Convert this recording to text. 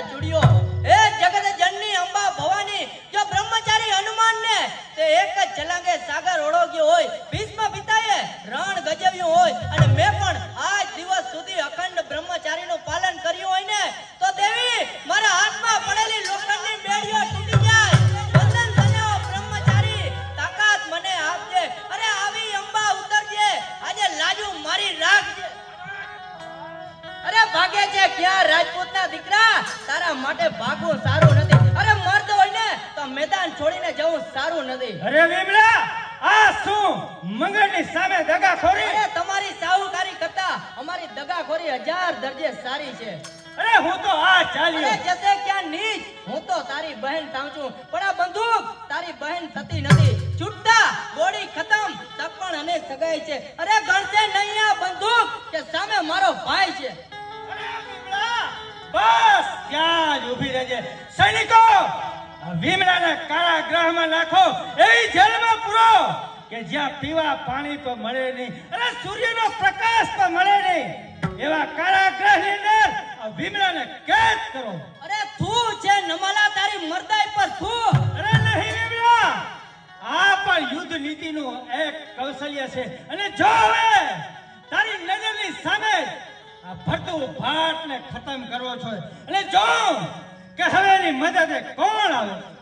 મારા ચુડિયો હે જગત જનની અંબા ભવાની, જો બ્રહ્મચારી હનુમાન ને તે એક જ છલાંગે સાગર ઓળોગ્યો હોય, ભીષ્મ પિતાએ રણ ગજવ્યું હોય, અને મેં પણ આજ દિવસ સુધી અખંડ બ્રહ્મચારીનું પાલન કર્યું હોય ને, તો દેવી, મારા હાથમાં પડેલી લોખંડની બેડીઓ તૂટી જાય. વંદન તાકાત મને આપજે. અરે આવી અંબા ઉતરજે. આજે લાજુ મારી રાખજે અરે ભાગે છે, ક્યાં રાજપૂત તારા માટે ભાગવું સારું નથી. અરે મર્દ હોય ને તો મેદાન છોડીને જવું સારું નથી. અરે વિમલા આ શું? મંગળની સામે દગાખોરી? અરે તમારી સાહુકારી કરતા અમારી દગાખોરી હજાર દરજે સારી છે. અરે હું તો આ અરે જતે ક્યાં નીચ? હું તો તારી બહેન છું. પણ આ બંદૂક તારી બહેન થતી નથી. છૂટતા ગોળી ખતમ તપણ અને સગાઈ છે. અરે ત્યાં જ ઊભી રહેજે. સૈનિકો ભીમરાને કાળા કારાગૃહમાં નાખો. એવી જેલમાં પૂરો. કે જ્યાં પીવા પાણી તો મળે નહીં અને સૂર્યનો પ્રકાશ તો મળે નહીં. એવા કારાગૃહની અંદર ભીમરાને કેદ કરો. અરે તું છે નમાલા તારી મરદાઈ પર તું. અરે નહીં ભીમરા આ પણ યુદ્ધ નીતિનું એક કૌશલ્ય છે. અને જો હવે તારી નજરની સામે આ ને ભાટને ખતમ કરવો છો. અને જો કે હવે એની મદદે કોણ આવે?